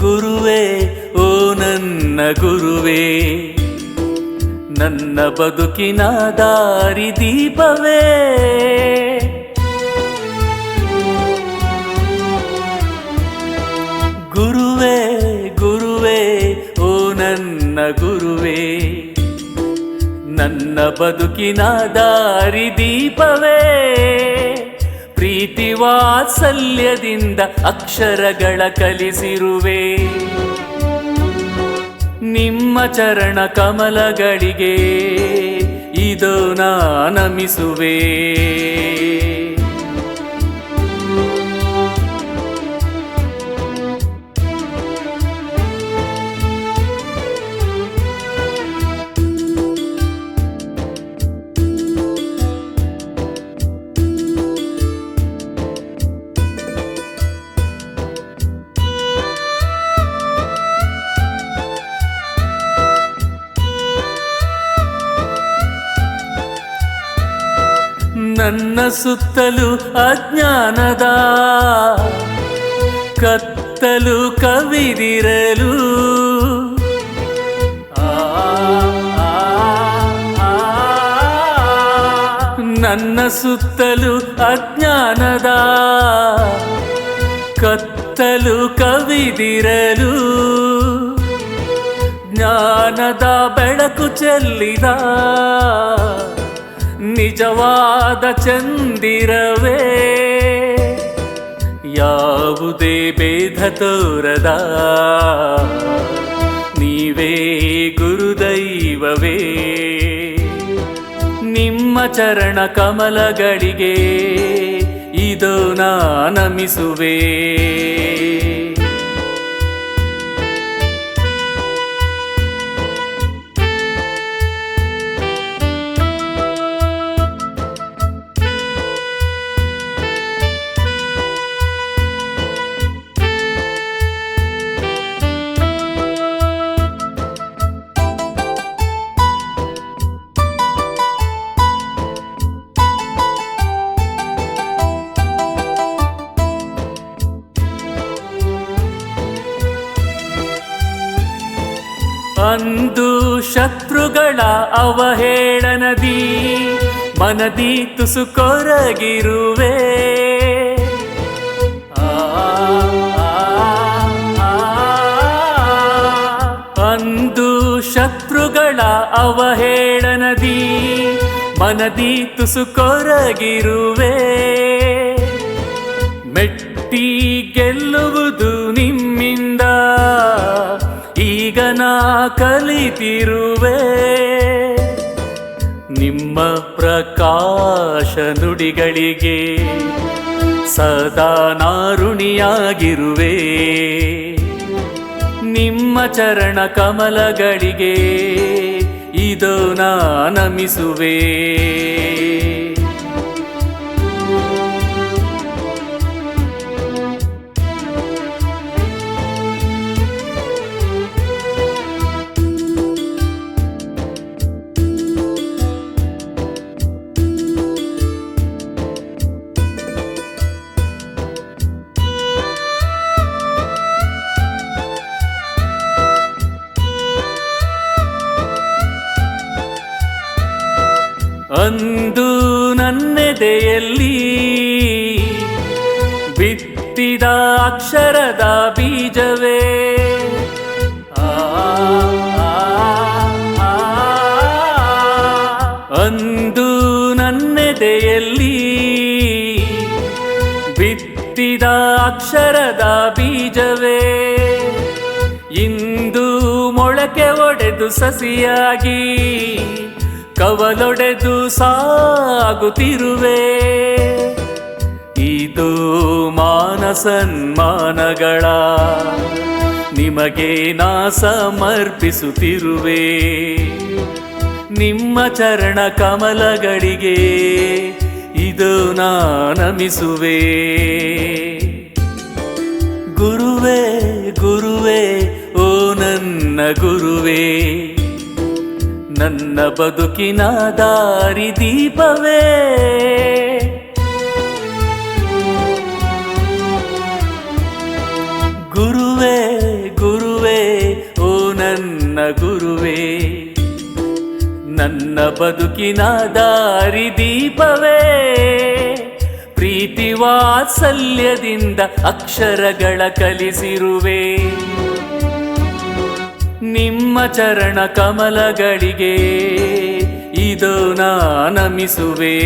ಗುರುವೇ, ಓ ನನ್ನ ಗುರುವೇ. ನನ್ನ ಬದುಕಿನ ದಾರಿ ದೀಪವೇ. ಗುರುವೇ ಗುರುವೇ, ಓ ನನ್ನ ಗುರುವೇ. ನನ್ನ ಬದುಕಿನ ದಾರಿ ದೀಪವೇ. ಪ್ರೀತಿ ಅಕ್ಷರಗಳ ಕಲಿಸಿರುವೆ. ನಿಮ್ಮ ಚರಣ ಕಮಲಗಳಿಗೆ ಇದು ನಮಿಸುವೆ. ನನ್ನ ಸುತ್ತಲು ಅಜ್ಞಾನದ ಕತ್ತಲು ಕವಿದಿರಲು. ನನ್ನ ಸುತ್ತಲು ಅಜ್ಞಾನದ ಕತ್ತಲು ಕವಿದಿರಲು. ಜ್ಞಾನದ ಬೆಳಕು ಚೆಲ್ಲಿದ ನಿಜವಾದ ಚಂದಿರವೇ? ಯಾವುದೇ ಭೇದ ತೋರದ? ನೀವೇ ಗುರುದೈವವೇ? ನಿಮ್ಮ ಚರಣ ಕಮಲಗಳಿಗೆ ಇದು ನಮಿಸುವೆ. ಅಂದು ಶತ್ರುಗಳ ಅವಹೇಳನದಿ ಮನದಿ ತುಸು ಕೊರಗಿರುವೆ ಅಂದು ಶತ್ರುಗಳ ಅವಹೇಳನದಿ ಮನದಿ ತುಸು ಕೊರಗಿರುವೆ ಮೆಟ್ಟಿ ಗೆಲ್ಲುವುದು ನಿಮ್ಮಿಂದ ಈಗ ನಾ ಕಲಿತಿರುವೆ. ನಿಮ್ಮ ಪ್ರಕಾಶ ನುಡಿಗಳಿಗೆ ಸದಾ ನಾರುಣಿಯಾಗಿರುವೆ. ನಿಮ್ಮ ಚರಣ ಕಮಲಗಳಿಗೆ ಇದು ನಮಿಸುವೆ. ಅಂದು ನನ್ನೆದೆಯಲ್ಲಿ ಬಿತ್ತಿದ ಅಕ್ಷರದ ಬೀಜವೇ. ಅಂದು ನನ್ನೆದೆಯಲ್ಲಿ ಬಿತ್ತಿದ ಅಕ್ಷರದ ಬೀಜವೇ. ಇಂದು ಮೊಳಕೆ ಒಡೆದು ಸಸಿಯಾಗಿ ಕವಲೊಡೆದು ಸಾಗುತ್ತಿರುವೆ. ಇದು ಮಾನಸನ್ಮಾನಗಳ ನಿಮಗೆ ನಾ ಸಮರ್ಪಿಸುತ್ತಿರುವೆ ನಿಮ್ಮ ಚರಣ ಕಮಲಗಳಿಗೆ ಇದು ನಾ ನಮಿಸುವೆ ಗುರುವೇ ಗುರುವೇ, ಓ ನನ್ನ ಗುರುವೇ. ನನ್ನ ಬದುಕಿನ ದಾರಿ ದೀಪವೇ. ಗುರುವೇ ಗುರುವೇ, ಓ ನನ್ನ ಗುರುವೇ. ನನ್ನ ಬದುಕಿನ ದಾರಿ ದೀಪವೇ. ಪ್ರೀತಿ ವಾತ್ಸಲ್ಯದಿಂದ ಅಕ್ಷರಗಳ ಕಲಿಸಿರುವೆ. ನಿಮ್ಮ ಚರಣ ಕಮಲಗಳಿಗೆ ಇದು ನಮಿಸುವೆ